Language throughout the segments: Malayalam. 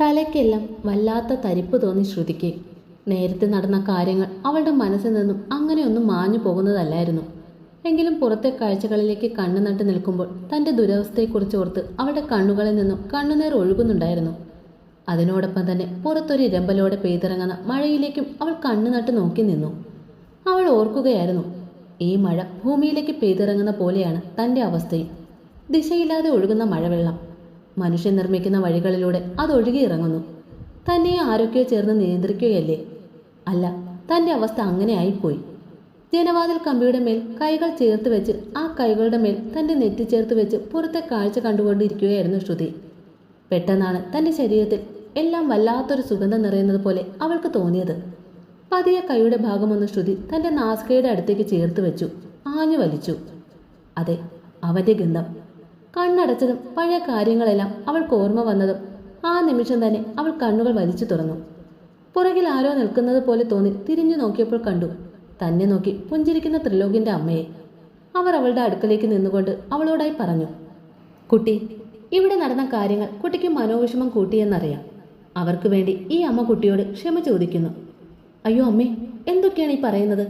തലയ്ക്കെല്ലാം വല്ലാത്ത തരിപ്പ് തോന്നി ശ്രുതിക്ക്. നേരത്തെ നടന്ന കാര്യങ്ങൾ അവളുടെ മനസ്സിൽ നിന്നും അങ്ങനെയൊന്നും മാഞ്ഞു പോകുന്നതല്ലായിരുന്നു. എങ്കിലും പുറത്തെ കാഴ്ചകളിലേക്ക് കണ്ണു നട്ട് നിൽക്കുമ്പോൾ തന്റെ ദുരവസ്ഥയെക്കുറിച്ച് ഓർത്ത് അവളുടെ കണ്ണുകളിൽ നിന്നും കണ്ണുനീർ ഒഴുകുന്നുണ്ടായിരുന്നു. അതിനോടൊപ്പം തന്നെ പുറത്തൊരു ഇരമ്പലോടെ പെയ്തിറങ്ങുന്ന മഴയിലേക്കും അവൾ കണ്ണു നട്ട് നോക്കി നിന്നു. അവൾ ഓർക്കുകയായിരുന്നു ഈ മഴ ഭൂമിയിലേക്ക് പെയ്തിറങ്ങുന്ന പോലെയാണ് തന്റെ അവസ്ഥയും. ദിശയില്ലാതെ ഒഴുകുന്ന മഴവെള്ളം മനുഷ്യൻ നിർമ്മിക്കുന്ന വഴികളിലൂടെ അത് ഒഴുകിയിറങ്ങുന്നു തന്നെ ആരൊക്കെയോ ചേർന്ന് നിയന്ത്രിക്കുകയല്ലേ? അല്ല തന്റെ അവസ്ഥ അങ്ങനെയായിപ്പോയി ജനവാതിൽ കമ്പിയുടെ മേൽ കൈകൾ ചേർത്ത് വെച്ച് ആ കൈകളുടെ മേൽ തന്റെ നെറ്റി ചേർത്ത് വെച്ച് പുറത്തെ കാഴ്ച കണ്ടുകൊണ്ടിരിക്കുകയായിരുന്നു ശ്രുതി. പെട്ടെന്നാണ് തന്റെ ശരീരത്തിൽ എല്ലാം വല്ലാത്തൊരു സുഗന്ധം നിറയുന്നത് പോലെ അവൾക്ക് തോന്നിയത്. പതിയ കൈയുടെ ഭാഗമൊന്ന് ശ്രുതി തന്റെ നാസ്കയുടെ അടുത്തേക്ക് ചേർത്ത് വെച്ചു ആഞ്ഞു വലിച്ചു. അതെ അവന്റെ ഗന്ധം. കണ്ണടച്ചതും പഴയ കാര്യങ്ങളെല്ലാം അവൾക്ക് ഓർമ്മ വന്നതും ആ നിമിഷം തന്നെ അവൾ കണ്ണുകൾ വലിച്ചു തുറന്നു. പുറകിൽ ആരോ നിൽക്കുന്നത് പോലെ തോന്നി തിരിഞ്ഞു നോക്കിയപ്പോൾ കണ്ടു. തന്നെ നോക്കി പുഞ്ചിരിക്കുന്ന ത്രിലോകിന്റെ അമ്മയെ. അവർ അവളുടെ അടുക്കലേക്ക് നിന്നുകൊണ്ട് അവളോടായി പറഞ്ഞു കുട്ടി ഇവിടെ നടന്ന കാര്യങ്ങൾ കുട്ടിക്ക് മനോവിഷമം കൂട്ടിയെന്നറിയാം. അവർക്ക് വേണ്ടി ഈ അമ്മ കുട്ടിയോട് ക്ഷമ ചോദിക്കുന്നു. അയ്യോ അമ്മേ എന്തൊക്കെയാണ് ഈ പറയുന്നത്?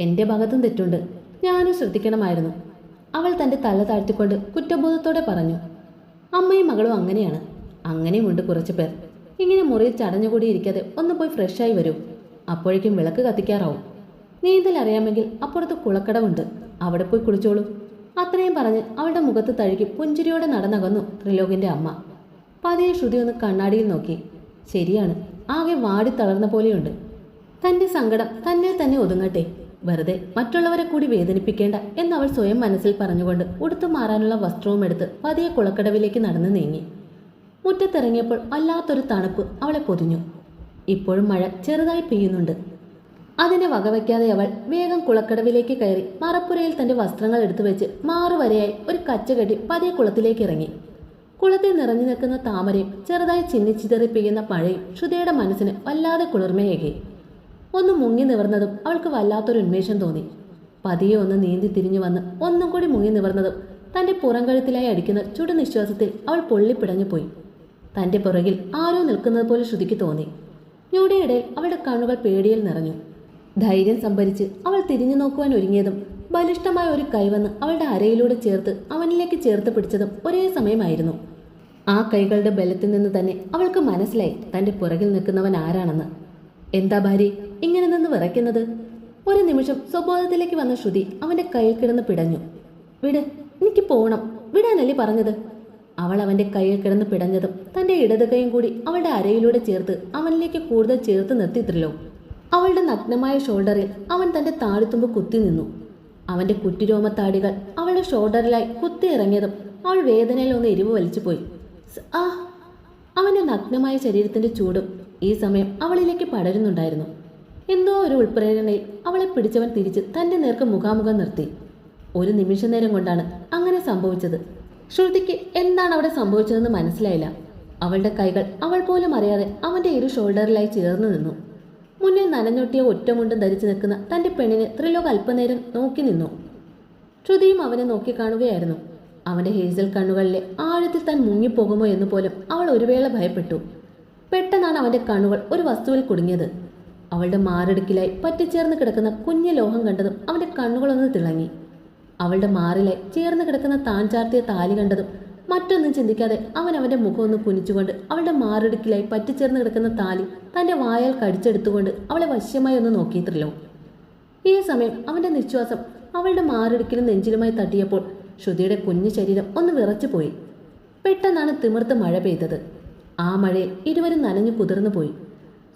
എന്റെ ഭാഗത്തും തെറ്റുണ്ട്. ഞാനും ശ്രദ്ധിക്കണമായിരുന്നു. അവൾ തന്റെ തല താഴ്ത്തിക്കൊണ്ട് കുറ്റബോധത്തോടെ പറഞ്ഞു അമ്മയും മകളും അങ്ങനെയാണ്. അങ്ങനെയുമുണ്ട് കുറച്ച് പേർ. ഇങ്ങനെ മുറിയിൽ ചടഞ്ഞുകൂടി ഇരിക്കാതെ ഒന്ന് പോയി ഫ്രഷായി വരൂ. അപ്പോഴേക്കും വിളക്ക് കത്തിക്കാറാവും. നീന്തൽ അറിയാമെങ്കിൽ അപ്പുറത്ത് കുളക്കടവുണ്ട്. അവിടെ പോയി കുളിച്ചോളൂ. അത്രയും പറഞ്ഞ് അവളുടെ മുഖത്ത് തഴുകി പുഞ്ചിരിയോടെ നടന്നകന്നു ത്രിലോകിന്റെ അമ്മ. പതിയെ ശ്രുതി ഒന്ന് കണ്ണാടിയിൽ നോക്കി. ശരിയാണ്. ആകെ വാടി തളർന്ന പോലെയുണ്ട്. തന്റെ സങ്കടം തന്നെ തന്നെ ഒതുങ്ങട്ടെ. വെറുതെ മറ്റുള്ളവരെ കൂടി വേദനിപ്പിക്കേണ്ട എന്നവൾ സ്വയം മനസ്സിൽ പറഞ്ഞുകൊണ്ട് ഉടുത്തു മാറാനുള്ള വസ്ത്രവും എടുത്ത് പതിയെ കുളക്കടവിലേക്ക് നടന്നു നീങ്ങി. മുറ്റത്തിറങ്ങിയപ്പോൾ വല്ലാത്തൊരു തണുപ്പ് അവളെ പൊതിഞ്ഞു. ഇപ്പോഴും മഴ ചെറുതായി പെയ്യുന്നുണ്ട്. അതിനെ വകവയ്ക്കാതെ അവൾ വേഗം കുളക്കടവിലേക്ക് കയറി മറപ്പുരയിൽ തന്റെ വസ്ത്രങ്ങൾ എടുത്തു വെച്ച് മാറുവരെയായി ഒരു കച്ച കെട്ടി പതിയെ കുളത്തിലേക്ക് ഇറങ്ങി. കുളത്തിൽ നിറഞ്ഞു നിൽക്കുന്ന താമരയും ചെറുതായി ചിന്നിച്ചിതറി പെയ്യുന്ന മഴയും ശ്രുതിയുടെ മനസ്സിന് വല്ലാതെ കുളിർമയേകി. ഒന്ന് മുങ്ങി നിവർന്നതും അവൾക്ക് വല്ലാത്തൊരു ഉന്മേഷം തോന്നി. പതിയെ ഒന്ന് നീന്തി തിരിഞ്ഞു വന്ന് ഒന്നും കൂടി മുങ്ങി നിവർന്നതും തന്റെ പുറംകഴുത്തിലായി അടിക്കുന്ന ചുടുനിശ്വാസത്തിൽ അവൾ പൊള്ളിപ്പിടഞ്ഞു പോയി തന്റെ പുറകിൽ ആരോ നിൽക്കുന്നത് പോലെ ശ്രുതിക്ക് തോന്നി. ഞൊടിയിടയിൽ അവളുടെ കണ്ണുകൾ പേടിയിൽ നിറഞ്ഞു. ധൈര്യം സംഭരിച്ച് അവൾ തിരിഞ്ഞു നോക്കുവാൻ ഒരുങ്ങിയതും ബലിഷ്ഠമായ ഒരു കൈവന്ന് അവളുടെ അരയിലൂടെ ചേർത്ത് അവനിലേക്ക് ചേർത്ത് പിടിച്ചതും ഒരേ സമയമായിരുന്നു. ആ കൈകളുടെ ബലത്തിൽ നിന്ന് തന്നെ അവൾക്ക് മനസ്സിലായി തന്റെ പുറകിൽ നിൽക്കുന്നവൻ ആരാണെന്ന്. എന്താ ഭാര്യ ഇങ്ങനെ നിന്ന് വിറയ്ക്കുന്നത്? ഒരു നിമിഷം സ്വബോധത്തിലേക്ക് വന്ന ശ്രുതി അവന്റെ കയ്യിൽ കിടന്ന് പിടഞ്ഞു. വിട് എനിക്ക് പോണം. വിടാനല്ലേ പറഞ്ഞത്? അവൾ അവന്റെ കയ്യിൽ കിടന്ന് പിടഞ്ഞതും തന്റെ ഇടത് കൈയും കൂടി അവളുടെ അരയിലൂടെ ചേർത്ത് അവനിലേക്ക് കൂടുതൽ ചേർത്ത് നിർത്തിയിട്ടില്ലോ. അവളുടെ നഗ്നമായ ഷോൾഡറിൽ അവൻ തന്റെ താടിത്തുമ്പ് കുത്തി നിന്നു. അവന്റെ കുറ്റിരോമത്താടികൾ അവളുടെ ഷോൾഡറിലായി കുത്തി ഇറങ്ങിയതും അവൾ വേദനയിൽ ഒന്ന് എരിവ് വലിച്ചുപോയി. പോയി ആ. അവന്റെ നഗ്നമായ ശരീരത്തിന്റെ ചൂടും ഈ സമയം അവളിലേക്ക് പടരുന്നുണ്ടായിരുന്നു. എന്തോ ഒരു ഉൾപ്രേരണയിൽ അവളെ പിടിച്ചവൻ തിരിച്ച് തന്റെ നേർക്ക് മുഖാമുഖം നിർത്തി. ഒരു നിമിഷ നേരം കൊണ്ടാണ് അങ്ങനെ സംഭവിച്ചത്. ശ്രുതിക്ക് എന്താണ് അവിടെ സംഭവിച്ചതെന്ന് മനസ്സിലായില്ല. അവളുടെ കൈകൾ അവൾ പോലും അറിയാതെ അവന്റെ ഇരു ഷോൾഡറിലായി ചേർന്ന് നിന്നു. മുന്നിൽ നനഞ്ഞൊട്ടിയ ഒറ്റമുണ്ടും ധരിച്ചു നിൽക്കുന്ന തന്റെ പെണ്ണിനെ ത്രിലോക് അല്പനേരം നോക്കി നിന്നു. ശ്രുതിയും അവനെ നോക്കി കാണുകയായിരുന്നു. അവന്റെ ഹേസൽ കണ്ണുകളിലെ ആഴത്തിൽ താൻ മുങ്ങിപ്പോകുമോ എന്ന് പോലും അവൾ ഒരു വേള ഭയപ്പെട്ടു. പെട്ടെന്നാണ് അവന്റെ കണ്ണുകൾ ഒരു വസ്തുവിൽ കുടുങ്ങിയത്. അവളുടെ മാറിടുക്കിലായി പറ്റിച്ചേർന്ന് കിടക്കുന്ന കുഞ്ഞു ലോഹം കണ്ടതും അവന്റെ കണ്ണുകളൊന്ന് തിളങ്ങി. അവളുടെ മാറിലായി ചേർന്ന് കിടക്കുന്ന താൻ ചാർത്തിയ താലി കണ്ടതും മറ്റൊന്നും ചിന്തിക്കാതെ അവൻ അവന്റെ മുഖം ഒന്ന് കുനിച്ചുകൊണ്ട് അവളുടെ മാറിടുക്കിലായി പറ്റിച്ചേർന്ന് കിടക്കുന്ന താലി തന്റെ വായാൽ കടിച്ചെടുത്തുകൊണ്ട് അവളെ വശ്യമായി ഒന്ന് നോക്കിയിട്ടില്ലോ ഈ സമയം അവന്റെ നിശ്വാസം അവളുടെ മാറിടുക്കിലും നെഞ്ചിലുമായി തട്ടിയപ്പോൾ ശ്രുതിയുടെ കുഞ്ഞു ശരീരം ഒന്ന് വിറച്ചു പോയി പെട്ടെന്നാണ് തിമിർത്ത് മഴ പെയ്തത്. ആ മഴയിൽ ഇരുവരും നനഞ്ഞു കുതിർന്നു പോയി.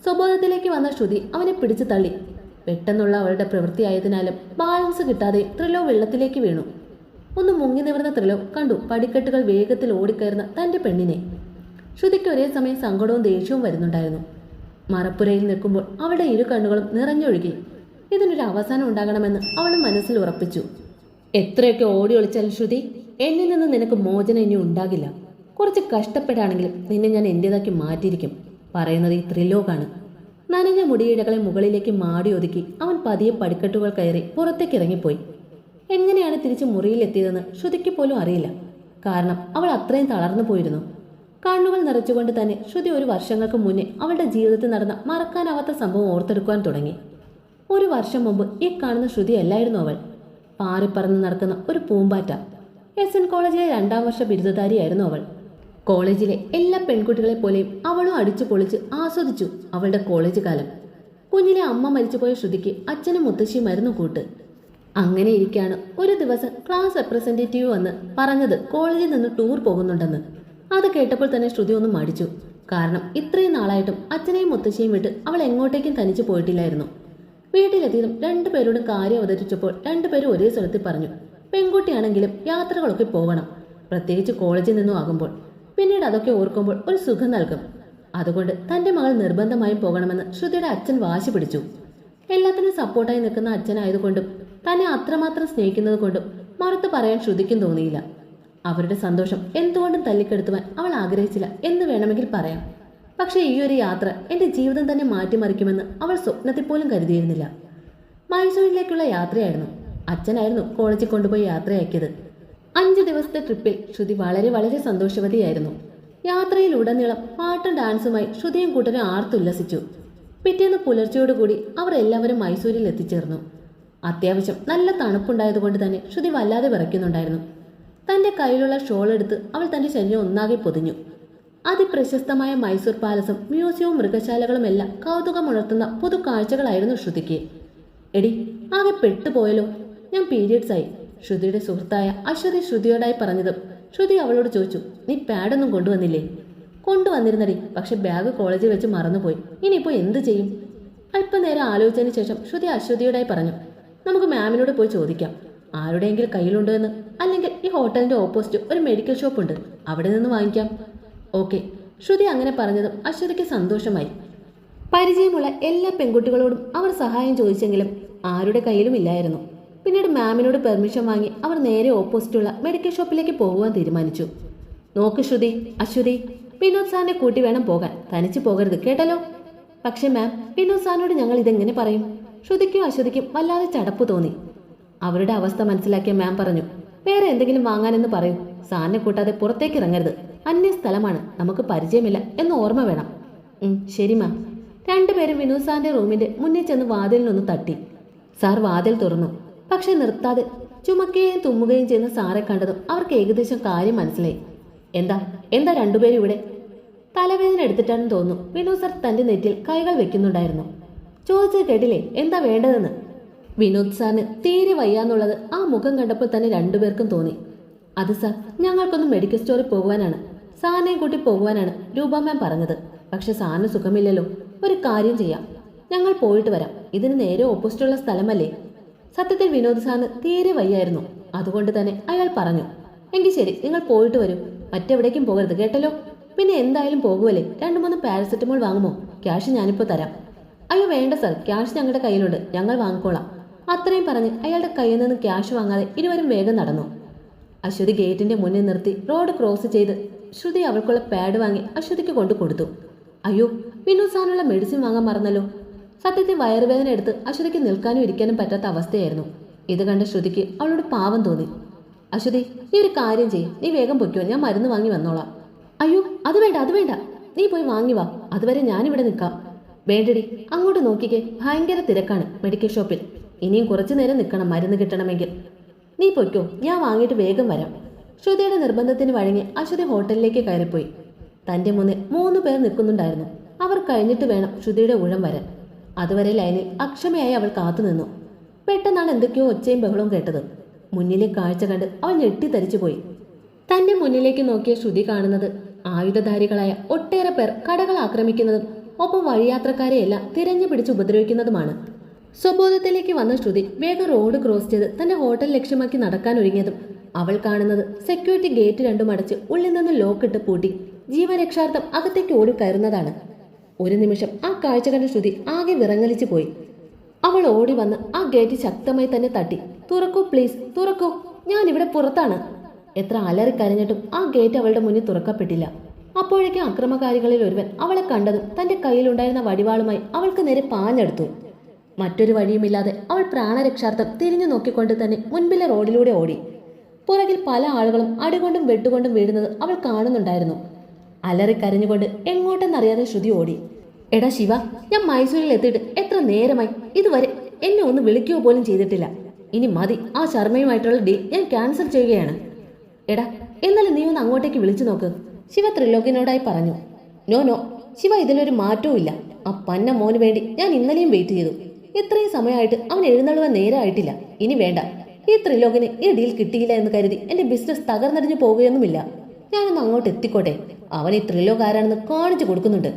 സ്വബോധത്തിലേക്ക് വന്ന ശ്രുതി അവനെ പിടിച്ചു തള്ളി. പെട്ടെന്നുള്ള അവളുടെ പ്രവൃത്തിയായതിനാലും ബാലൻസ് കിട്ടാതെ ത്രിലോ വെള്ളത്തിലേക്ക് വീണു. ഒന്ന് മുങ്ങി നിവർന്ന ത്രിലോ കണ്ടു പടിക്കെട്ടുകൾ വേഗത്തിൽ ഓടിക്കയറുന്ന തന്റെ പെണ്ണിനെ. ശ്രുതിക്ക് ഒരേ സമയം സങ്കടവും ദേഷ്യവും വരുന്നുണ്ടായിരുന്നു. മറപ്പുരയിൽ നിൽക്കുമ്പോൾ അവളുടെ ഇരു കണ്ണുകളും നിറഞ്ഞൊഴുകി. ഇതിനൊരു അവസാനം ഉണ്ടാകണമെന്ന് അവൾ മനസ്സിൽ ഉറപ്പിച്ചു. എത്രയൊക്കെ ഓടി ഒളിച്ചാലും ശ്രുതി എന്നിൽ നിന്ന് നിനക്ക് മോചനം ഇനി ഉണ്ടാകില്ല. കുറച്ച് കഷ്ടപ്പെടാണെങ്കിലും നിന്നെ ഞാൻ എന്റേതാക്കി മാറ്റിയിരിക്കും. പറയുന്നത് ഈ ത്രിലോകാണ്. നനഞ്ഞ മുടിയിഴകളെ മുകളിലേക്ക് മാടി ഒതുക്കി അവൻ പതിയെ പടിക്കെട്ടുകൾ കയറി പുറത്തേക്ക് ഇറങ്ങിപ്പോയി. എങ്ങനെയാണ് തിരിച്ച് മുറിയിലെത്തിയതെന്ന് ശ്രുതിക്ക് പോലും അറിയില്ല. കാരണം അവൾ അത്രയും തളർന്നു പോയിരുന്നു. കണ്ണുകൾ നിറച്ചുകൊണ്ട് തന്നെ ശ്രുതി ഒരു വർഷങ്ങൾക്ക് മുന്നേ അവളുടെ ജീവിതത്തിൽ നടന്ന മറക്കാനാവാത്ത സംഭവം ഓർത്തെടുക്കുവാൻ തുടങ്ങി. ഒരു വർഷം മുമ്പ് ഈ കാണുന്ന ശ്രുതി അല്ലായിരുന്നു അവൾ. പാറിപ്പറന്ന് നടക്കുന്ന ഒരു പൂമ്പാറ്റ. എസ് എൻ കോളേജിലെ രണ്ടാം വർഷ ബിരുദധാരിയായിരുന്നു അവൾ. കോളേജിലെ എല്ലാ പെൺകുട്ടികളെ പോലെയും അവളും അടിച്ചു പൊളിച്ച് ആസ്വദിച്ചു അവളുടെ കോളേജ് കാലം. കുഞ്ഞിലെ അമ്മ മരിച്ചുപോയ ശ്രുതിക്ക് അച്ഛനും മുത്തശ്ശിയുമായിരുന്നു കൂട്ട്. അങ്ങനെ ഇരിക്കാണ് ഒരു ദിവസം ക്ലാസ് റെപ്രസെന്റേറ്റീവ് വന്ന് പറഞ്ഞത് കോളേജിൽ നിന്ന് ടൂർ പോകുന്നുണ്ടെന്ന്. അത് കേട്ടപ്പോൾ തന്നെ ശ്രുതി ഒന്ന് മടിച്ചു. കാരണം ഇത്രയും നാളായിട്ടും അച്ഛനെയും മുത്തശ്ശിയും വിട്ട് അവൾ എങ്ങോട്ടേക്കും തനിച്ച് പോയിട്ടില്ലായിരുന്നു. വീട്ടിലെത്തിയതും രണ്ടുപേരോടും കാര്യം അവതരിച്ചപ്പോൾ രണ്ടുപേരും ഒരേ സ്ഥലത്തിൽ പറഞ്ഞു പെൺകുട്ടിയാണെങ്കിലും യാത്രകളൊക്കെ പോകണം പ്രത്യേകിച്ച് കോളേജിൽ നിന്നും ആകുമ്പോൾ പിന്നീട് അതൊക്കെ ഓർക്കുമ്പോൾ ഒരു സുഖം നൽകും. അതുകൊണ്ട് തന്റെ മകൾ നിർബന്ധമായും പോകണമെന്ന് ശ്രുതിയുടെ അച്ഛൻ വാശി പിടിച്ചു. എല്ലാത്തിനും സപ്പോർട്ടായി നിൽക്കുന്ന അച്ഛനായതുകൊണ്ടും തന്നെ അത്രമാത്രം സ്നേഹിക്കുന്നത് കൊണ്ടും മറുത്ത് പറയാൻ ശ്രുതിക്കും തോന്നിയില്ല. അവരുടെ സന്തോഷം എന്തുകൊണ്ടും തല്ലിക്കെടുത്തുവാൻ അവൾ ആഗ്രഹിച്ചില്ല എന്ന് വേണമെങ്കിൽ പറയാം. പക്ഷേ ഈ ഒരു യാത്ര എന്റെ ജീവിതം തന്നെ മാറ്റിമറിക്കുമെന്ന് അവൾ സ്വപ്നത്തിൽ പോലും കരുതിയിരുന്നില്ല. മൈസൂരിലേക്കുള്ള യാത്രയായിരുന്നു. അച്ഛനായിരുന്നു കോളേജിൽ കൊണ്ടുപോയി യാത്രയാക്കിയത്. അഞ്ച് ദിവസത്തെ ട്രിപ്പിൽ ശ്രുതി വളരെ വളരെ സന്തോഷവതിയായിരുന്നു. യാത്രയിലുടനീളം പാട്ടും ഡാൻസുമായി ശ്രുതിയും കൂട്ടരും ആർത്തുല്ലസിച്ചു. പിറ്റേന്ന് പുലർച്ചയോടുകൂടി അവർ എല്ലാവരും മൈസൂരിൽ എത്തിച്ചേർന്നു. അത്യാവശ്യം നല്ല തണുപ്പുണ്ടായതുകൊണ്ട് തന്നെ ശ്രുതി വല്ലാതെ വിറയ്ക്കുന്നുണ്ടായിരുന്നു. തന്റെ കയ്യിലുള്ള ഷോൾ എടുത്ത് അവൾ തന്റെ ശരീരം ഒന്നാകെ പൊതിഞ്ഞു. അതിപ്രശസ്തമായ മൈസൂർ പാലസും മ്യൂസിയവും മൃഗശാലകളും എല്ലാം കൗതുകമുണർത്തുന്ന പുതു കാഴ്ചകളായിരുന്നു ശ്രുതിക്ക്. എടി ആകെ പെട്ടുപോയല്ലോ. ഞാൻ പീരിയഡ്സ് ആയി ശ്രുതിയുടെ സുഹൃത്തായ അശ്വതി ശ്രുതിയോടായി പറഞ്ഞതും ശ്രുതി അവളോട് ചോദിച്ചു നീ പാഡൊന്നും കൊണ്ടുവന്നില്ലേ? കൊണ്ടുവന്നിരുന്നടി പക്ഷെ ബാഗ് കോളേജിൽ വെച്ച് മറന്നുപോയി. ഇനിയിപ്പോൾ എന്ത് ചെയ്യും? അല്പനേരം ആലോചിച്ചതിന് ശേഷം ശ്രുതി അശ്വതിയോടായി പറഞ്ഞു നമുക്ക് മാമിനോട് പോയി ചോദിക്കാം. ആരുടെയെങ്കിലും കയ്യിലുണ്ടോ എന്ന്? അല്ലെങ്കിൽ ഈ ഹോട്ടലിന്റെ ഓപ്പോസിറ്റ് ഒരു മെഡിക്കൽ ഷോപ്പ് ഉണ്ട്. അവിടെ നിന്ന് വാങ്ങിക്കാം. ഓക്കെ ശ്രുതി അങ്ങനെ പറഞ്ഞതും അശ്വതിക്ക് സന്തോഷമായി. പരിചയമുള്ള എല്ലാ പെൺകുട്ടികളോടും അവർ സഹായം ചോദിച്ചെങ്കിലും ആരുടെ കയ്യിലും ഇല്ലായിരുന്നു. പിന്നീട് മാമിനോട് പെർമിഷൻ വാങ്ങി അവർ നേരെ ഓപ്പോസിറ്റുള്ള മെഡിക്കൽ ഷോപ്പിലേക്ക് പോകുവാൻ തീരുമാനിച്ചു. നോക്ക് ശ്രുതി അശ്വതി വിനോദ് സാറിനെ കൂട്ടി വേണം പോകാൻ. തനിച്ച് പോകരുത് കേട്ടല്ലോ? പക്ഷേ മാം വിനോദ് സാറിനോട് ഞങ്ങൾ ഇതെങ്ങനെ പറയും? ശ്രുതിക്കും അശ്വതിക്കും വല്ലാതെ ചടപ്പ് തോന്നി. അവരുടെ അവസ്ഥ മനസ്സിലാക്കിയ മാം പറഞ്ഞു വേറെ എന്തെങ്കിലും വാങ്ങാനെന്ന് പറയൂ. സാറിനെ കൂട്ടാതെ പുറത്തേക്ക് ഇറങ്ങരുത്. അന്യ സ്ഥലമാണ്. നമുക്ക് പരിചയമില്ല എന്ന് ഓർമ്മ വേണം. ശരി മാം. രണ്ടുപേരും വിനോദ് സാറിന്റെ റൂമിന്റെ മുന്നിൽ ചെന്ന് വാതിലിനൊന്ന് തട്ടി. സാർ വാതിൽ തുറന്നു. പക്ഷെ നിർത്താതെ ചുമക്കുകയും തുമ്മുകയും ചെയ്യുന്ന സാറെ കണ്ടതും അവർക്ക് ഏകദേശം കാര്യം മനസ്സിലായി. എന്താ? എന്താ രണ്ടുപേരും ഇവിടെ? തലവേദന എടുത്തിട്ടാണെന്ന് തോന്നുന്നു. വിനോദ് സാർ തന്റെ നെറ്റിൽ കൈകൾ വെക്കുന്നുണ്ടായിരുന്നു. ചോദിച്ചത് കേട്ടില്ലേ? എന്താ വേണ്ടതെന്ന്? വിനോദ് സാറിന് തീരെ വയ്യാന്നുള്ളത് ആ മുഖം കണ്ടപ്പോൾ തന്നെ രണ്ടുപേർക്കും തോന്നി. അത് സാർ ഞങ്ങൾക്കൊന്ന് മെഡിക്കൽ സ്റ്റോറിൽ പോകുവാനാണ്. സാറിനെയും കൂട്ടി പോകുവാനാണ് രൂപ മാം പറഞ്ഞത്. പക്ഷെ സാറിന് സുഖമില്ലല്ലോ. ഒരു കാര്യം ചെയ്യാം. ഞങ്ങൾ പോയിട്ട് വരാം. ഇതിന് നേരെ ഓപ്പോസിറ്റുള്ള സ്ഥലമല്ലേ? സത്യത്തിൽ വിനോദ് സാറിന് തീരെ വയ്യായിരുന്നു. അതുകൊണ്ട് തന്നെ അയാൾ പറഞ്ഞു എങ്കിൽ ശരി നിങ്ങൾ പോയിട്ട് വരൂ. മറ്റെവിടേക്കും പോകരുത് കേട്ടല്ലോ? പിന്നെ എന്തായാലും പോകുമല്ലേ രണ്ടു മൂന്ന് പാരസെറ്റമോൾ വാങ്ങുമോ? ക്യാഷ് ഞാനിപ്പോൾ തരാം. അയ്യോ വേണ്ട സർ ക്യാഷ് ഞങ്ങളുടെ കയ്യിലുണ്ട്. ഞങ്ങൾ വാങ്ങിക്കോളാം. അത്രയും പറഞ്ഞ് അയാളുടെ കയ്യിൽ നിന്ന് ക്യാഷ് വാങ്ങാതെ ഇരുവരും വേഗം നടന്നു. അശ്വതി ഗേറ്റിന്റെ മുന്നിൽ നിർത്തി റോഡ് ക്രോസ് ചെയ്ത് ശ്രുതി അവൾക്കുള്ള പാഡ് വാങ്ങി അശ്വതിക്ക് കൊണ്ടു കൊടുത്തു. അയ്യോ വിനോദ് സാറിനുള്ള മെഡിസിൻ വാങ്ങാൻ മറന്നല്ലോ. സത്യത്തിൽ വയറുവേദന എടുത്ത് അശ്വതിക്ക് നിൽക്കാനും ഇരിക്കാനും പറ്റാത്ത അവസ്ഥയായിരുന്നു. ഇത് കണ്ട ശ്രുതിക്ക് അവളോട് പാവം തോന്നി. അശ്വതി നീ ഒരു കാര്യം ചെയ്യ്. നീ വേഗം പൊയ്ക്കോ. ഞാൻ മരുന്ന് വാങ്ങി വന്നോളാം. അയ്യോ അത് വേണ്ട അത് വേണ്ട. നീ പോയി വാങ്ങി വാ. അതുവരെ ഞാനിവിടെ നിൽക്കാം. വേണ്ടടി. അങ്ങോട്ട് നോക്കിക്കേ. ഭയങ്കര തിരക്കാണ് മെഡിക്കൽ ഷോപ്പിൽ. ഇനിയും കുറച്ചു നേരം നിൽക്കണം. മരുന്ന് കിട്ടണമെങ്കിൽ. നീ പൊയ്ക്കോ. ഞാൻ വാങ്ങിയിട്ട് വേഗം വരാം. ശ്രുതിയുടെ നിർബന്ധത്തിന് വഴങ്ങി അശ്വതി ഹോട്ടലിലേക്ക് കയറിപ്പോയി. തന്റെ മുന്നിൽ മൂന്ന് പേർ നിൽക്കുന്നുണ്ടായിരുന്നു. അവർ കഴിഞ്ഞിട്ട് വേണം ശ്രുതിയുടെ ഊഴം വരാൻ. അതുവരെ ലൈനിൽ അക്ഷമയായി അവൾ കാത്തുനിന്നു പെട്ടെന്നാണ് എന്തൊക്കെയോ ഒച്ചയും ബഹളവും കേട്ടത്. മുന്നിലെ കാഴ്ച കണ്ട് അവൾ ഞെട്ടിത്തരിച്ചുപോയി. തന്റെ മുന്നിലേക്ക് നോക്കിയ ശ്രുതി കാണുന്നത് ആയുധധാരികളായ ഒട്ടേറെ പേർ കടകൾ ആക്രമിക്കുന്നതും ഒപ്പം വഴിയാത്രക്കാരെയെല്ലാം തിരഞ്ഞു പിടിച്ച് ഉപദ്രവിക്കുന്നതുമാണ്. സ്വബോധത്തിലേക്ക് വന്ന ശ്രുതി വേഗം റോഡ് ക്രോസ് ചെയ്ത് തന്റെ ഹോട്ടൽ ലക്ഷ്യമാക്കി നടക്കാൻ ഒരുങ്ങിയതും അവൾ കാണുന്നത് സെക്യൂരിറ്റി ഗേറ്റ് രണ്ടും അടച്ച് ഉള്ളിൽ നിന്ന് ലോക്കിട്ട് പൂട്ടി ജീവരക്ഷാർത്ഥം അകത്തേക്ക് ഓടി കയറുന്നതാണ് ഒരു നിമിഷം ആ കാഴ്ച കണ്ട ശ്രുതി ആകെ വിറങ്ങലിച്ചു പോയി. അവൾ ഓടി വന്ന് ആ ഗേറ്റ് ശക്തമായി തന്നെ തട്ടി. തുറക്കൂ പ്ലീസ് തുറക്കൂ. ഞാൻ ഇവിടെ പുറത്താണ്. എത്ര അലറി കരഞ്ഞിട്ടും ആ ഗേറ്റ് അവളുടെ മുന്നിൽ തുറക്കപ്പെട്ടില്ല. അപ്പോഴേക്കും അക്രമകാരികളിൽ ഒരുവൻ അവളെ കണ്ടതും തന്റെ കയ്യിലുണ്ടായിരുന്ന വടിവാളുമായി അവൾക്ക് നേരെ പാഞ്ഞെടുത്തു. മറ്റൊരു വഴിയുമില്ലാതെ അവൾ പ്രാണരക്ഷാർത്ഥം തിരിഞ്ഞു നോക്കിക്കൊണ്ട് തന്നെ മുൻപിലെ റോഡിലൂടെ ഓടി. പുറകിൽ പല ആളുകളും അടികൊണ്ടും വെട്ടുകൊണ്ടും വീഴുന്നത് അവൾ കാണുന്നുണ്ടായിരുന്നു. അലറി കരഞ്ഞുകൊണ്ട് എങ്ങോട്ടെന്നറിയാതെ ശ്രുതി ഓടി. എടാ ശിവ ഞാൻ മൈസൂരിൽ എത്തിയിട്ട് എത്ര നേരമായി? ഇതുവരെ എന്നെ ഒന്ന് വിളിക്കുകയോ പോലും ചെയ്തിട്ടില്ല. ഇനി മതി ആ ശർമ്മയുമായിട്ടുള്ള ഡീൽ ഞാൻ ക്യാൻസൽ ചെയ്യുകയാണ്. എടാ എന്നാലും നീ ഒന്ന് അങ്ങോട്ടേക്ക് വിളിച്ചു നോക്ക്. ശിവ ത്രിലോകിനോടായി പറഞ്ഞു. നോ നോ ശിവ ഇതിലൊരു മാറ്റവും ഇല്ല. ആ പന്ന മോന് വേണ്ടി ഞാൻ ഇന്നലെയും വെയിറ്റ് ചെയ്തു. ഇത്രയും സമയമായിട്ട് അവൻ എഴുന്നള്ളുവാൻ നേരമായിട്ടില്ല ഇനി വേണ്ട. ഈ ത്രിലോകിന് ഈ ഡീൽ കിട്ടിയില്ല എന്ന് കരുതി എന്റെ ബിസിനസ് തകർന്നടിഞ്ഞു പോവുകയൊന്നുമില്ല. ഞാനൊന്ന് അങ്ങോട്ട് എത്തിക്കോട്ടെ. അവൻ ഈ ത്രിലോക് ആരാണെന്ന് കാണിച്ചു കൊടുക്കുന്നുണ്ട്.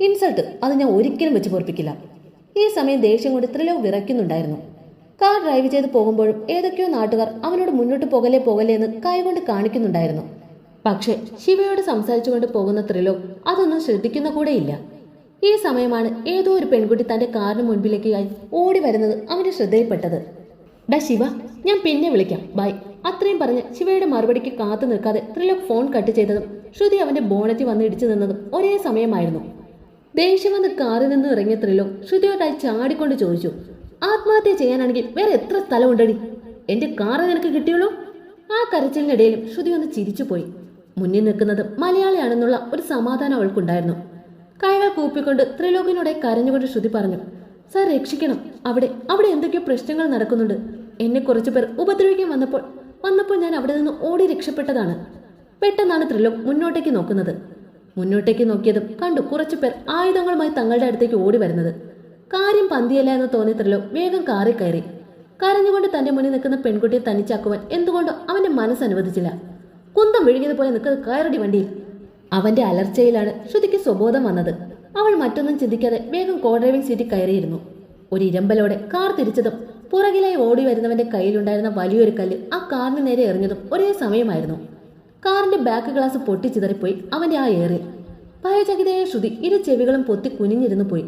ഇൻസൾട്ട് അത് ഞാൻ ഒരിക്കലും വെച്ച് പൊറപ്പിക്കില്ല. ഈ സമയം ദേഷ്യം കൊണ്ട് ത്രിലോക് വിറയ്ക്കുന്നുണ്ടായിരുന്നു. കാർ ഡ്രൈവ് ചെയ്ത് പോകുമ്പോഴും ഏതൊക്കെയോ നാട്ടുകാർ അവനോട് മുന്നോട്ട് പോകലേ പോകലേ എന്ന് കൈകൊണ്ട് കാണിക്കുന്നുണ്ടായിരുന്നു. പക്ഷേ ശിവയോട് സംസാരിച്ചുകൊണ്ട് പോകുന്ന ത്രിലോക് അതൊന്നും ശ്രദ്ധിക്കുന്ന കൂടെയില്ല ഈ സമയമാണ് ഏതോ ഒരു പെൺകുട്ടി തന്റെ കാറിന് മുൻപിലേക്കായി ഓടി വരുന്നത് അവന്റെ ശ്രദ്ധയിൽപ്പെട്ടത്. ഡാ ശിവ ഞാൻ പിന്നെ വിളിക്കാം. ബൈ. അത്രയും പറഞ്ഞ് ശിവയുടെ മറുപടിക്ക് കാത്തു നിൽക്കാതെ ത്രിലോക് ഫോൺ കട്ട് ചെയ്തതും ശ്രുതി അവന്റെ ബോണറ്റ് വന്ന് ഇടിച്ചു നിന്നതും ഒരേ സമയമായിരുന്നു. ദേഷ്യം വന്ന് കാറിൽ നിന്ന് ഇറങ്ങിയ ത്രിലോക് ശ്രുതിയോടായി ചാടിക്കൊണ്ട് ചോദിച്ചു ആത്മഹത്യ ചെയ്യാനാണെങ്കിൽ വേറെ എത്ര സ്ഥലമുണ്ടടി? എന്റെ കാറ് നിനക്ക് കിട്ടിയുള്ളൂ? ആ കരച്ചിലിനിടയിലും ശ്രുതി ഒന്ന് ചിരിച്ചുപോയി മുന്നിൽ നിൽക്കുന്നത് മലയാളിയാണെന്നുള്ള ഒരു സമാധാനം അവൾക്കുണ്ടായിരുന്നു. കൈകൾ കൂപ്പിക്കൊണ്ട് ത്രിലോകിനോടെ കരഞ്ഞുകൊണ്ട് ശ്രുതി പറഞ്ഞു സർ രക്ഷിക്കണം. അവിടെ അവിടെ എന്തൊക്കെയോ പ്രശ്നങ്ങൾ നടക്കുന്നുണ്ട്. എന്നെ കുറച്ചു പേർ ഉപദ്രവിക്കാൻ വന്നപ്പോൾ വന്നപ്പോൾ ഞാൻ അവിടെ നിന്ന് ഓടി രക്ഷപ്പെട്ടതാണ്. പെട്ടെന്നാണ് ത്രിലോക് മുന്നോട്ടേക്ക് നോക്കുന്നത്. മുന്നോട്ടേക്ക് നോക്കിയതും കണ്ടു കുറച്ചു പേർ ആയുധങ്ങളുമായി തങ്ങളുടെ അടുത്തേക്ക് ഓടി വരുന്നത്. കാര്യം പന്തിയല്ല എന്ന് തോന്നിയ ത്രിലോക് വേഗം കാറി കയറി. കരഞ്ഞുകൊണ്ട് തന്റെ മുന്നിൽ നിൽക്കുന്ന പെൺകുട്ടിയെ തനിച്ചാക്കുവാൻ എന്തുകൊണ്ടോ അവന്റെ മനസ്സ് അനുവദിച്ചില്ല. കുന്തം വിഴുകിയതുപോലെ നിൽക്കുന്നത് കയറടി വണ്ടിയിൽ അവന്റെ അലർച്ചയിലാണ് ശ്രുതിക്ക് സ്വബോധം വന്നത്. അവൾ മറ്റൊന്നും ചിന്തിക്കാതെ വേഗം കോ ഡ്രൈവിംഗ് സീറ്റിൽ കയറിയിരുന്നു. ഒരു ഇരമ്പലോടെ കാർ തിരിച്ചതും പുറകിലായി ഓടി വരുന്നവന്റെ കയ്യിലുണ്ടായിരുന്ന വലിയൊരു കല്ല് ആ കാറിന് നേരെ എറിഞ്ഞതും ഒരേ സമയമായിരുന്നു. കാറിന്റെ ബാക്ക് ഗ്ലാസ് പൊട്ടിച്ചിതറിപ്പോയി അവന്റെ ആ ഏറിൽ. ഭയചകിതയായ ശ്രുതി ഇരു ചെവികളും പൊത്തി കുനിഞ്ഞിരുന്നു പോയി.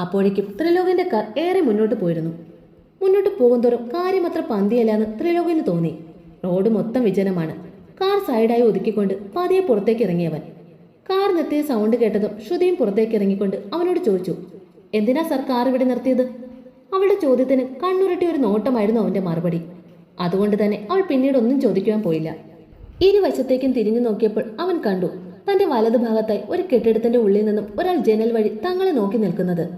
അപ്പോഴേക്കും ത്രിലോകന്റെ കാർ ഏറെ മുന്നോട്ട് പോയിരുന്നു. മുന്നോട്ട് പോകുന്തോറും കാര്യമത്ര പന്തിയല്ലാന്ന് ത്രിലോകന് തോന്നി. റോഡ് മൊത്തം വിജനമാണ്. കാർ സൈഡായി ഒതുക്കിക്കൊണ്ട് പതിയെ പുറത്തേക്ക് ഇറങ്ങിയവൻ. കാർ നിർത്തിയ സൗണ്ട് കേട്ടതും ശ്രുതിയും പുറത്തേക്ക് ഇറങ്ങിക്കൊണ്ട് അവനോട് ചോദിച്ചു എന്തിനാ സർ കാർ ഇവിടെ നിർത്തിയത്? അവളുടെ ചോദ്യത്തിന് കണ്ണുരുട്ടി ഒരു നോട്ടമായിരുന്നു അവന്റെ മറുപടി. അതുകൊണ്ട് തന്നെ അവൾ പിന്നീട് ഒന്നും ചോദിക്കുവാൻ പോയില്ല. ഇരുവശത്തേക്കും തിരിഞ്ഞു നോക്കിയപ്പോൾ അവൻ കണ്ടു തന്റെ വലതുഭാഗത്തായി ഒരു കെട്ടിടത്തിന്റെ ഉള്ളിൽ നിന്നും ഒരാൾ ജനൽ വഴി തങ്ങളെ നോക്കി നിൽക്കുന്നത്.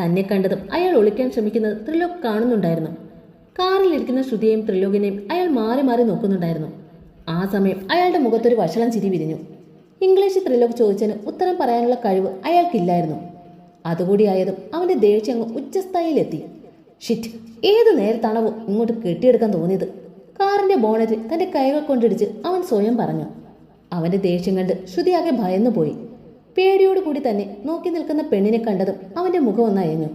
തന്നെ കണ്ടതും അയാൾ ഒളിക്കാൻ ശ്രമിക്കുന്നത് ത്രിലോക് കാണുന്നുണ്ടായിരുന്നു. കാറിലിരിക്കുന്ന ശ്രുതിയെയും ത്രിലോകിനെയും അയാൾ മാറി മാറി നോക്കുന്നുണ്ടായിരുന്നു. ആ സമയം അയാളുടെ മുഖത്തൊരു വഷളം ചിരി വിരിഞ്ഞു. ഇംഗ്ലീഷ് ത്രിലോക് ചോദിച്ചതിന് ഉത്തരം പറയാനുള്ള കഴിവ് അയാൾക്കില്ലായിരുന്നു. അതുകൂടിയായതും അവന്റെ ദേഷ്യം അങ്ങ് ഉച്ചസ്ഥായിലെത്തി. ഷിറ്റ് ഏത് നേരത്താണവോ ഇങ്ങോട്ട് കെട്ടിയെടുക്കാൻ തോന്നിയത്? കാറിന്റെ ബോണറ്റിൽ തന്റെ കൈകൾ കൊണ്ടിടിച്ച് അവൻ സ്വയം പറഞ്ഞു. അവന്റെ ദേഷ്യം കണ്ട് ശ്രുതിയാകെ ഭയന്നുപോയി. പേടിയോടുകൂടി തന്നെ നോക്കി നിൽക്കുന്ന പെണ്ണിനെ കണ്ടതും അവന്റെ മുഖം ഒന്ന് അയഞ്ഞു.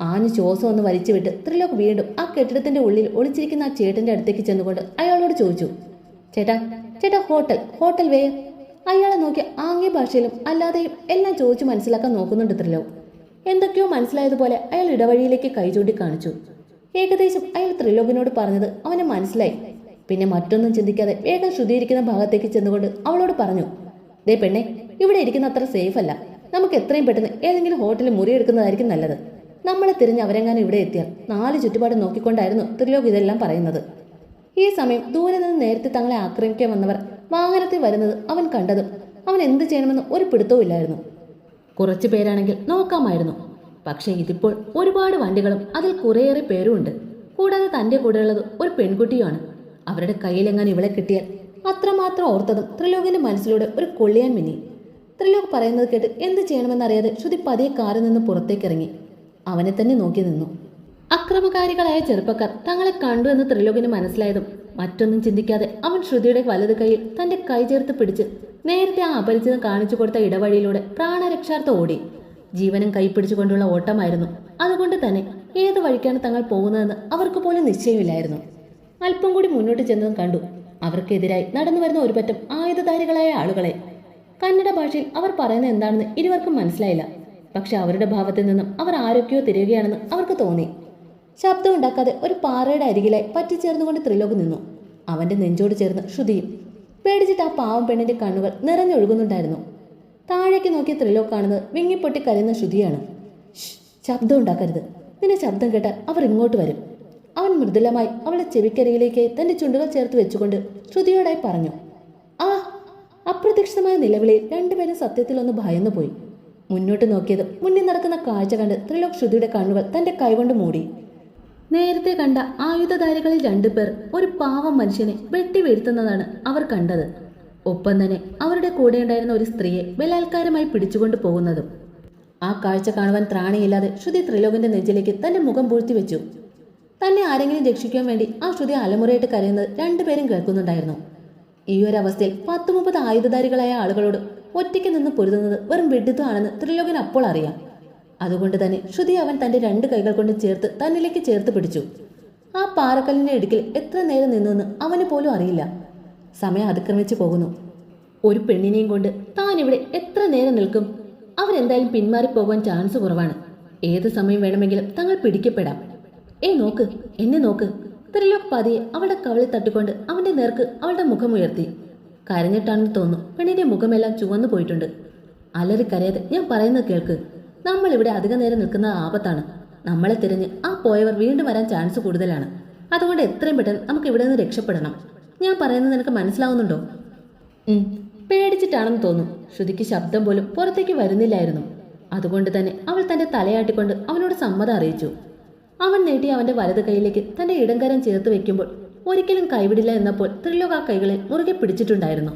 ആഞ്ഞു ശ്വാസം ഒന്ന് വലിച്ചുവിട്ട് ത്രിലോക് വീണ്ടും ആ കെട്ടിടത്തിന്റെ ഉള്ളിൽ ഒളിച്ചിരിക്കുന്ന ആ ചേട്ടന്റെ അടുത്തേക്ക് ചെന്നുകൊണ്ട് അയാളോട് ചോദിച്ചു ചേട്ടാ ചേട്ടാ ഹോട്ടൽ ഹോട്ടൽ വേ? അയാളെ നോക്കി ആംഗ്യ ഭാഷയിലും അല്ലാതെയും എല്ലാം ചോദിച്ചു മനസ്സിലാക്കാൻ നോക്കുന്നുണ്ട് ത്രിലോക്. എന്തൊക്കെയോ മനസ്സിലായതുപോലെ അയാൾ ഇടവഴിയിലേക്ക് കൈ ചൂണ്ടിക്കാണിച്ചു ഏകദേശം അയാൾ ത്രിലോകിനോട് പറഞ്ഞത് അവന് മനസ്സിലായി. പിന്നെ മറ്റൊന്നും ചിന്തിക്കാതെ വേഗം ശ്രുതിയിരിക്കുന്ന ഭാഗത്തേക്ക് ചെന്നുകൊണ്ട് അവളോട് പറഞ്ഞു ദേ പെണ്ണെ ഇവിടെ ഇരിക്കുന്ന അത്ര സേഫ് അല്ല നമുക്ക് എത്രയും പെട്ടെന്ന് ഏതെങ്കിലും ഹോട്ടലിൽ മുറിയെടുക്കുന്നതായിരിക്കും നല്ലത്. നമ്മളെ തിരിഞ്ഞ് അവരെങ്ങാനും ഇവിടെ എത്തിയാൽ നാല് ചുറ്റുപാട് നോക്കിക്കൊണ്ടായിരുന്നു ത്രിലോക് ഇതെല്ലാം പറയുന്നത്. ഈ സമയം ദൂരെ നിന്ന് നേരത്തെ തങ്ങളെ ആക്രമിക്കാൻ വന്നവർ വാഹനത്തിൽ വരുന്നത് അവൻ കണ്ടതും അവൻ എന്ത് ചെയ്യണമെന്ന് ഒരു പിടുത്തവും ഇല്ലായിരുന്നു. കുറച്ചു പേരാണെങ്കിൽ നോക്കാമായിരുന്നു. പക്ഷേ ഇതിപ്പോൾ ഒരുപാട് വണ്ടികളും അതിൽ കുറേയേറെ പേരുമുണ്ട്. കൂടാതെ തന്റെ കൂടെയുള്ളത് ഒരു പെൺകുട്ടിയുമാണ്. അവരുടെ കയ്യിലെങ്ങാൻ ഇവളെ കിട്ടിയാൽ അത്രമാത്രം ഓർത്തതും ത്രിലോകിന്റെ മനസ്സിലൂടെ ഒരു കൊള്ളിയാൻ മിന്നി. ത്രിലോക് പറയുന്നത് കേട്ട് എന്ത് ചെയ്യണമെന്നറിയാതെ ശ്രുതി പതിയെ കാറിൽ നിന്ന് പുറത്തേക്കിറങ്ങി. അവനെ തന്നെ നോക്കി നിന്നു. അക്രമകാരികളായ ചെറുപ്പക്കാർ തങ്ങളെ കണ്ടു എന്ന് ത്രിലോകിന് മനസ്സിലായതും മറ്റൊന്നും ചിന്തിക്കാതെ അവൻ ശ്രുതിയുടെ വലത് കൈയിൽ തന്റെ കൈ ചേർത്ത് പിടിച്ച് നേരത്തെ ആ അപരിചിതം കാണിച്ചു കൊടുത്ത ഇടവഴിയിലൂടെ പ്രാണരക്ഷാർത്ഥം ഓടി. ജീവനും കൈപ്പിടിച്ചുകൊണ്ടുള്ള ഓട്ടമായിരുന്നു. അതുകൊണ്ട് തന്നെ ഏത് വഴിക്കാണ് തങ്ങൾ പോകുന്നതെന്ന് അവർക്ക് പോലും നിശ്ചയമില്ലായിരുന്നു. അല്പം കൂടി മുന്നോട്ട് ചെന്നതും കണ്ടു. അവർക്കെതിരായി നടന്നു വരുന്ന ഒരു പറ്റം ആയുധധാരികളായ ആളുകളെ. കന്നഡ ഭാഷയിൽ അവർ പറയുന്നത് എന്താണെന്ന് ഇരുവർക്കും മനസ്സിലായില്ല. പക്ഷെ അവരുടെ ഭാവത്തിൽ നിന്നും അവർ ആരൊക്കെയോ തിരയുകയാണെന്ന് അവർക്ക് തോന്നി. ശബ്ദമുണ്ടാക്കാതെ ഒരു പാറയുടെ അരികിലായി പറ്റിച്ചേർന്നുകൊണ്ട് ത്രിലോക് നിന്നു. അവന്റെ നെഞ്ചോട് ചേർന്ന് ശ്രുതിയും പേടിച്ചിട്ട് ആ പാവം പെണ്ണിന്റെ കണ്ണുകൾ നിറഞ്ഞൊഴുകുന്നുണ്ടായിരുന്നു. താഴേക്ക് നോക്കിയ ത്രിലോക് കാണുന്നത് വിങ്ങിപ്പൊട്ടി കരയുന്ന ശ്രുതിയാണ്. ശബ്ദം ഉണ്ടാക്കരുത്. നിന്റെ ശബ്ദം കേട്ടാൽ അവർ ഇങ്ങോട്ട് വരും. അവൻ മൃദുലമായി അവളുടെ ചെവിക്കരികിലേക്ക് തന്റെ ചുണ്ടുകൾ ചേർത്ത് വെച്ചുകൊണ്ട് ശ്രുതിയോടായി പറഞ്ഞു. ആ അപ്രത്യക്ഷിതമായ നിലവിളി രണ്ടുപേരും സത്യത്തിൽ ഒന്ന് ഭയന്നുപോയി മുന്നോട്ട് നോക്കിയത് മുന്നിൽ നടക്കുന്ന കാഴ്ച കണ്ട് ത്രിലോക് ശ്രുതിയുടെ കണ്ണുകൾ തന്റെ കൈകൊണ്ട് മൂടി. നേരത്തെ കണ്ട ആയുധധാരികളിൽ രണ്ടുപേർ ഒരു പാവം മനുഷ്യനെ വെട്ടി വീഴ്ത്തുന്നതാണ് അവർ കണ്ടത്. ഒപ്പം തന്നെ അവരുടെ കൂടെ ഉണ്ടായിരുന്ന ഒരു സ്ത്രീയെ ബലാത്കാരമായി പിടിച്ചുകൊണ്ട് പോകുന്നതും. ആ കാഴ്ച കാണുവാൻ ത്രാണിയില്ലാതെ ശ്രുതി ത്രിലോകന്റെ നെഞ്ചിലേക്ക് തന്റെ മുഖം പൂഴ്ത്തി വെച്ചു തന്നെ ആരെങ്കിലും രക്ഷിക്കാൻ വേണ്ടി ആ ശ്രുതി അലമുറയിട്ട് കരയുന്നത് രണ്ടുപേരും കേൾക്കുന്നുണ്ടായിരുന്നു. ഈ ഒരു അവസ്ഥയിൽ പത്ത് മുപ്പത് ആയുധധാരികളായ ആളുകളോട് ഒറ്റയ്ക്ക് നിന്ന് പൊരുതുന്നത് വെറും വിഡിത്തമാണെന്ന് ത്രിലോകൻ അപ്പോൾ അറിയാം. അതുകൊണ്ട് തന്നെ ശ്രുതി അവൻ തന്റെ രണ്ട് കൈകൾ കൊണ്ട് ചേർത്ത് തന്നിലേക്ക് ചേർത്ത് പിടിച്ചു. ആ പാറക്കല്ലിന്റെ ഇടുക്കിൽ എത്ര നേരം നിന്നെന്ന് അവന് പോലും അറിയില്ല. സമയം അതിക്രമിച്ചു പോകുന്നു. ഒരു പെണ്ണിനെയും കൊണ്ട് താൻ ഇവിടെ എത്ര നേരം നിൽക്കും? അവരെന്തായാലും പിന്മാറിപ്പോകാൻ ചാൻസ് കുറവാണ്. ഏത് സമയം വേണമെങ്കിലും തങ്ങൾ പിടിക്കപ്പെടാം. ഏ നോക്ക് എന്നെ നോക്ക്. ത്രിലോക് പതിയെ അവളുടെ കവളിൽ തട്ടിക്കൊണ്ട് അവന്റെ നേർക്ക് അവളുടെ മുഖമുയർത്തി. കരഞ്ഞിട്ടാണെന്ന് തോന്നുന്നു പെണ്ണിന്റെ മുഖമെല്ലാം ചുവന്നു പോയിട്ടുണ്ട് അലറി കരയാതെ ഞാൻ പറയുന്നത് കേൾക്ക്. നമ്മൾ ഇവിടെ അധിക നേരം നിൽക്കുന്ന ആപത്താണ്. നമ്മളെ തിരഞ്ഞ് ആ പോയവർ വീണ്ടും വരാൻ ചാൻസ് കൂടുതലാണ്. അതുകൊണ്ട് എത്രയും പെട്ടെന്ന് നമുക്ക് ഇവിടെ നിന്ന് രക്ഷപ്പെടണം. ഞാൻ പറയുന്നത് നിനക്ക് മനസ്സിലാവുന്നുണ്ടോ? പേടിച്ചിട്ടാണെന്ന് തോന്നും. ശ്രുതിക്ക് ശബ്ദം പോലും പുറത്തേക്ക് വരുന്നില്ലായിരുന്നു. അതുകൊണ്ട് തന്നെ അവൾ തന്റെ തലയാട്ടിക്കൊണ്ട് അവനോട് സമ്മതം അറിയിച്ചു. അവൻ നീട്ടി അവന്റെ വലത് കൈയിലേക്ക് തന്റെ ഇടംകരം ചേർത്ത് വെക്കുമ്പോൾ ഒരിക്കലും കൈവിടില്ല എന്നപ്പോൾ ത്രിലോക ആ കൈകളെ മുറുകെ പിടിച്ചിട്ടുണ്ടായിരുന്നു.